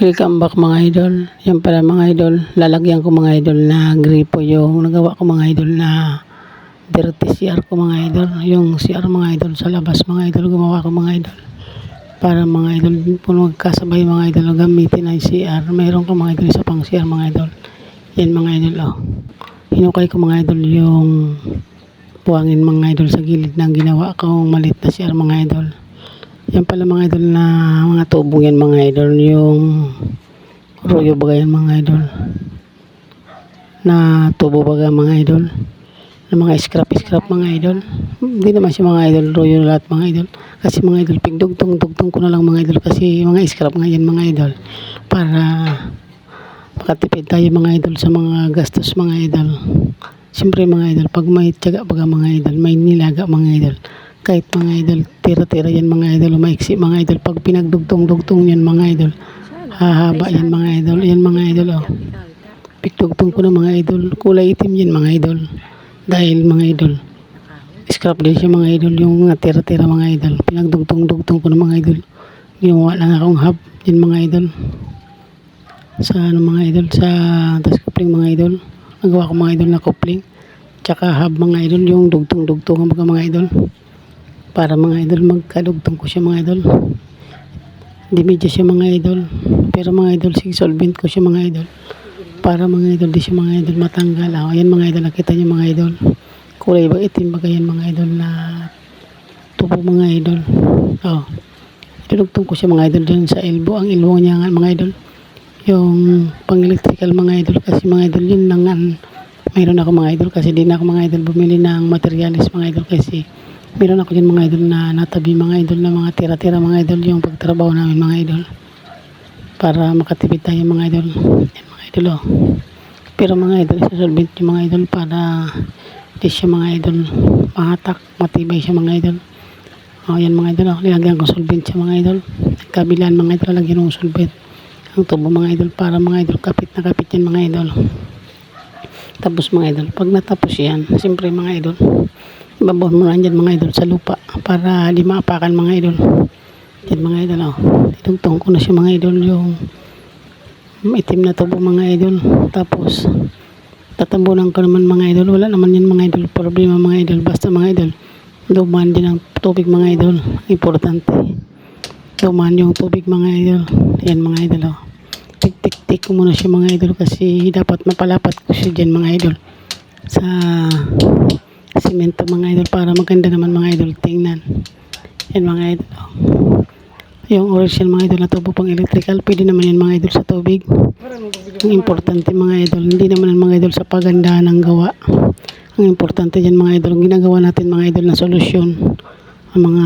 Welcome back mga idol. Yan pala mga idol. Lalagyan ko mga idol na gripo yung nagawa ko mga idol na dirty CR ko mga idol. Yung CR mga idol sa labas mga idol gumawa ko mga idol. Para mga idol po magkasabay mga idol gamitin ang CR. Mayroon ko mga idol isa pang CR mga idol. Yan mga idol oh. Hinukay ko mga idol yung buhangin mga idol sa gilid ng ginawa kong malit na CR mga idol. Yan pala mga idol na mga tubo yan mga idol. Yung royo baga yan mga idol. Na tubo baga mga idol. Na mga scrap-scrap mga idol. Hindi naman siya mga idol. Royo lahat mga idol. Kasi mga idol, pigdugtong-dugtong ko na lang mga idol. Kasi mga scrap nga yan mga idol. Para makatipid tayo mga idol sa mga gastos mga idol. Siyempre mga idol, pag may tiyaga baga mga idol, may nilaga mga idol kahit mga idol, tira-tira yan mga idol, maiksi mga idol, pag pinagdugtong-dugtong yan mga idol, hahaba yan mga idol, yan mga idol, oh. Pigdugtong ko na mga idol, kulay itim yan mga idol, dahil mga idol, scrap din siya mga idol, yung tira-tira mga idol, pinagdugtong-dugtong ko na mga idol, ginawa lang akong hub, yan mga idol, sa ano mga idol, sa tas coupling mga idol, nagawa ko mga idol na coupling, tsaka hub mga idol, yung dugtong-dugtong mga mga idol, para mga idol magkadugtong ko siya mga idol di medyo siya mga idol pero mga idol sig solvent ko siya mga idol para mga idol di siya mga idol matanggal oh, yan mga idol nakita niyo mga idol kulay ba itim ba yan mga idol na tubo mga idol oh dinugtong ko siya mga idol dyan sa elbow ang elbow niya nga mga idol yung pang electrical mga idol kasi mga idol yun lang ang mayroon ako mga idol kasi di na ako mga idol bumili ng materialis mga idol kasi meron ako dyan mga idol na natabi mga idol na mga tira-tira mga idol yung pagtrabaho namin mga idol para makatipid tayo mga idol yan mga idol oh pero mga idol isasolvent yung mga idol para di siya mga idol mahatak matibay siya mga idol oh yan mga idol oh nilagyan ko solvent siya mga idol kabilaan mga idol lagyan ko solvent ang tubo mga idol para mga idol kapit na kapit yan mga idol tapos mga idol pag natapos yan siyempre mga idol babaw mo lang dyan mga idol sa lupa para di maapakan mga idol. Yan mga idol oh. Tinugtong ko na siya mga idol yung itim na tubo mga idol. Tapos tatambunan ko naman mga idol. Wala naman yan mga idol problema mga idol. Basta mga idol dumaan din ang tubig mga idol. Importante. Dumaan yung tubig mga idol. Yan mga idol oh. Tik-tik-tik ko muna siya mga idol kasi dapat mapalapat ko siya dyan mga idol. Sa simento mga idol para maganda naman mga idol tingnan yan mga idol oh. yung original mga idol na tubo pang electrical pwede naman yan mga idol sa tubig ang importante mga idol hindi naman ang mga idol sa pagandahan ng gawa ang importante dyan mga idol ang ginagawa natin mga idol na solusyon ang mga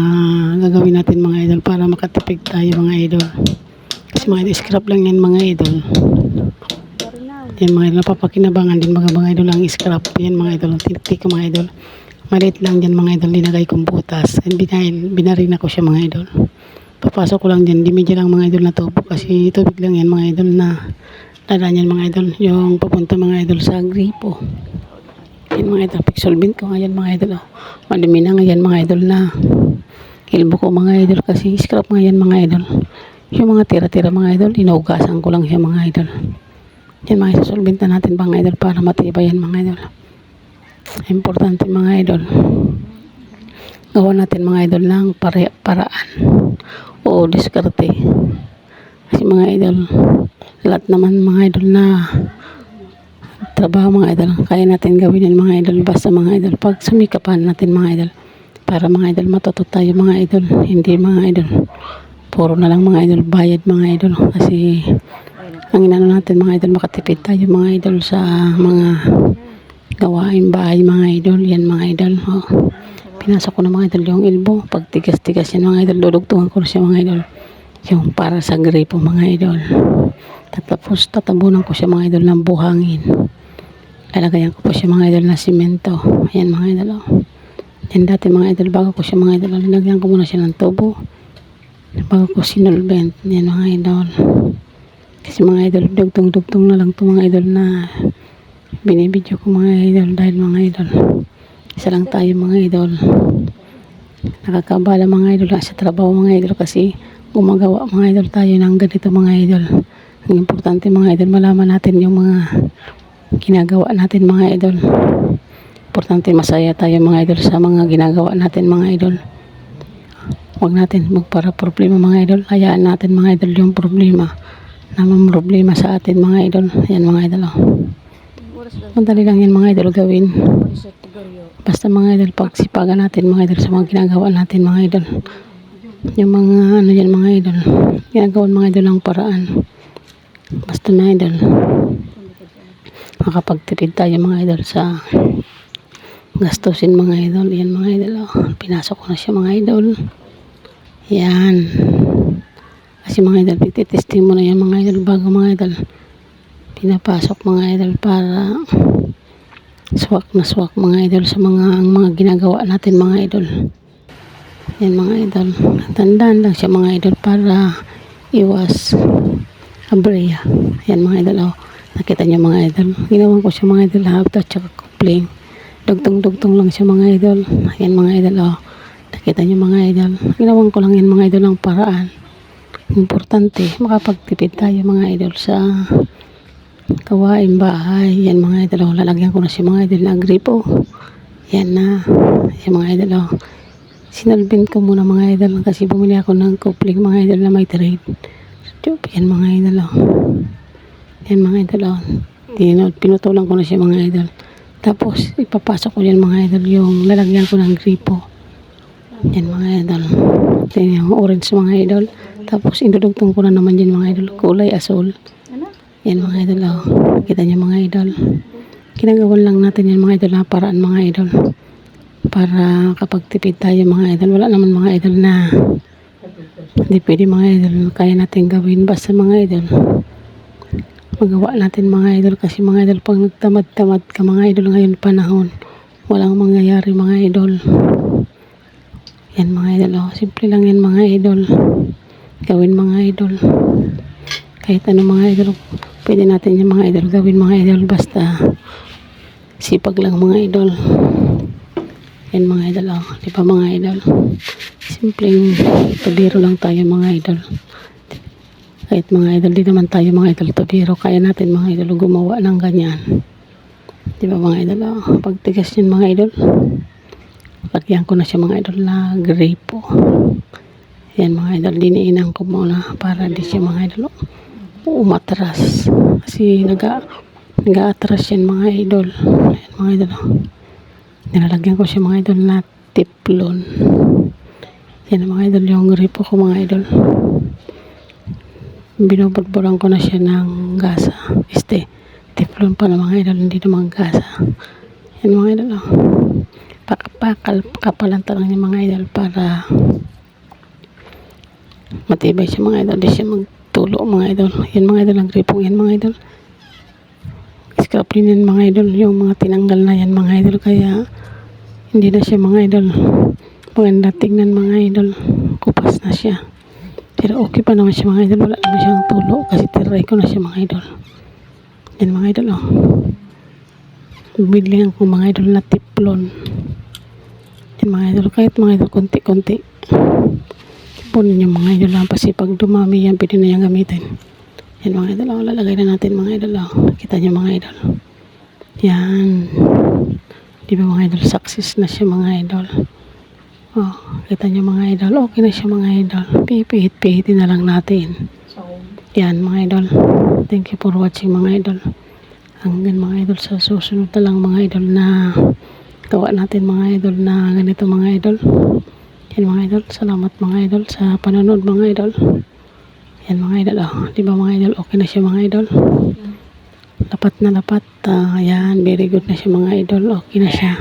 gagawin natin mga idol para makatipid tayo mga idol kasi mga idol scrap lang yan mga idol yan mga idol, napapakinabangan din mga mga idol ang scrap. Yan mga idol, titik ko mga idol. Maliit lang dyan mga idol, linagay kong butas. And binay, binarina ko siya mga idol. Papasok ko lang dyan, di medyo lang mga idol na tubo kasi tubig lang yan mga idol na dadaan yan mga idol. Yung papunta mga idol sa gripo. Yan mga idol, pixelbint ko nga yan mga idol. Oh. Madumi na nga yan mga idol na ilbo ko mga idol kasi scrap nga yan mga idol. Yung mga tira-tira mga idol, inuugasan ko lang siya mga idol. Yan mga isasolbenta natin mga idol para matibay yan mga idol. Importante mga idol. Gawa natin mga idol ng pare paraan o diskarte. Kasi mga idol, lahat naman mga idol na trabaho mga idol, kaya natin gawin yan mga idol basta mga idol. Pag sumikapan natin mga idol, para mga idol matuto tayo mga idol, hindi mga idol. Puro na lang mga idol, bayad mga idol. Kasi ang inano natin mga idol makatipid tayo mga idol sa mga gawain bahay mga idol. Yan mga idol oh. pinasok ko na mga idol yung elbow pag tigas-tigas yan mga idol. Dudugtungan ko siya mga idol. Yung para sa gripo mga idol. Tapos tatabunan ko siya mga idol ng buhangin. Lalagayan ko po siya mga idol na simento. Yan mga idol oh. yan dati mga idol bago ko siya mga idol linagyan ko muna siya ng tubo. Bago ko sinulbent yan mga idol kasi mga idol, dugtong-dugtong na lang to mga idol na binibidyo ko mga idol dahil mga idol. Isa lang tayo mga idol. Nakakabala mga idol sa trabaho mga idol kasi gumagawa mga idol tayo ng ganito mga idol. Ang importante mga idol, malaman natin yung mga ginagawa natin mga idol. Importante masaya tayo mga idol sa mga ginagawa natin mga idol. Huwag natin magpara problema mga idol. Hayaan natin mga idol yung problema na problema sa atin mga idol. Yan mga idol. Oh. Madali lang yan mga idol gawin. Basta mga idol, pagsipagan natin mga idol sa mga ginagawa natin mga idol. Yung mga ano yan mga idol. Ginagawan mga idol ng paraan. Basta mga idol. Makapagtipid tayo mga idol sa gastusin mga idol. Yan mga idol. Oh. Pinasok ko na siya mga idol. Yan. Kasi mga idol, pititesting mo na yan mga idol bago mga idol. Pinapasok mga idol para swak na swak mga idol sa mga ang mga ginagawa natin mga idol. Yan mga idol. Tandaan lang siya mga idol para iwas abreya. Yan mga idol. Oh. Nakita niyo mga idol. Ginawan ko siya mga idol habta at saka kupling. Dugtong-dugtong lang siya mga idol. Yan mga idol. Oh. Nakita niyo mga idol. Ginawan ko lang yan mga idol ng paraan. Importante, makapagtipid tayo mga idol sa kawain bahay. Yan mga idol. Oh. Lalagyan ko na siya mga idol na gripo. Yan na. Yan mga idol. Oh. Sinalbin ko muna mga idol kasi bumili ako ng kupling mga idol na may trade. Joke, yan mga idol. Oh. Yan mga idol. Oh. Tino, pinutulan ko na siya mga idol. Tapos ipapasok ko yan mga idol yung lalagyan ko ng gripo. Yan mga idol. Yan yung orange mga idol. Tapos indudugtong ko na naman yan mga idol. Kulay asul. Yan mga idol. Oh. Kita niyo mga idol. Ginagawan lang natin yan mga idol na paraan mga idol. Para kapag tipid tayo mga idol. Wala naman mga idol na hindi pwede mga idol. Kaya natin gawin. Basta mga idol. Magawa natin mga idol. Kasi mga idol pag nagtamad-tamad ka mga idol ngayon panahon. Walang mangyayari mga idol. Yan mga idol. Oh. Simple lang yan mga idol. Gawin mga idol. Kahit ano mga idol. Pwede natin yung mga idol. Gawin mga idol. Basta sipag lang mga idol. Yan mga idol. Oh. Di ba mga idol? Simpleng tubiro lang tayo mga idol. Kahit mga idol, di naman tayo mga idol tubiro. Kaya natin mga idol gumawa ng ganyan. Di ba mga idol? Oh. Pagtigas yun mga idol. Lagyan ko na siya mga idol na gripo. Yan mga idol, diniinan ko muna para di siya mga idol oh, umatras. Kasi naga, naga-atras yan mga idol. Yan mga idol. oh. Nilalagyan ko siya mga idol na tiplon. Yan mga idol yung gripo ko mga idol. Binubudburan ko na siya ng gasa. Este, tiplon pa na mga idol, hindi naman gasa. Yan mga idol. Oh pakapakal kapalanta lang yung mga idol para matibay siya mga idol. Di siya magtulo mga idol. Yan mga idol ang gripong yan mga idol. Scrap din yan mga idol yung mga tinanggal na yan mga idol. Kaya hindi na siya mga idol. Maganda tingnan mga idol. Kupas na siya. Pero okay pa naman siya mga idol. Wala naman siyang tulo kasi tiray ko na siya mga idol. Yan mga idol oh bibili ko mga idol na tiplon. Yan mga idol kahit mga idol konti-konti. Punin yung mga idol lang kasi pag dumami yan pwede na yan gamitin. Yan mga idol oh, lalagay na natin mga idol oh. kita nyo mga idol? Yan. Di ba mga idol success na siya mga idol? Oh, kita nyo mga idol? Okay na siya mga idol. Pipihit-pihitin na lang natin. Yan mga idol. Thank you for watching mga idol hanggang mga idol sa susunod na lang mga idol na gawa natin mga idol na ganito mga idol. Yan mga idol salamat mga idol sa panonood mga idol. Yan mga idol oh, di ba mga idol okay na siya mga idol? Lapat na lapat uh, yan very good na siya mga idol okay na siya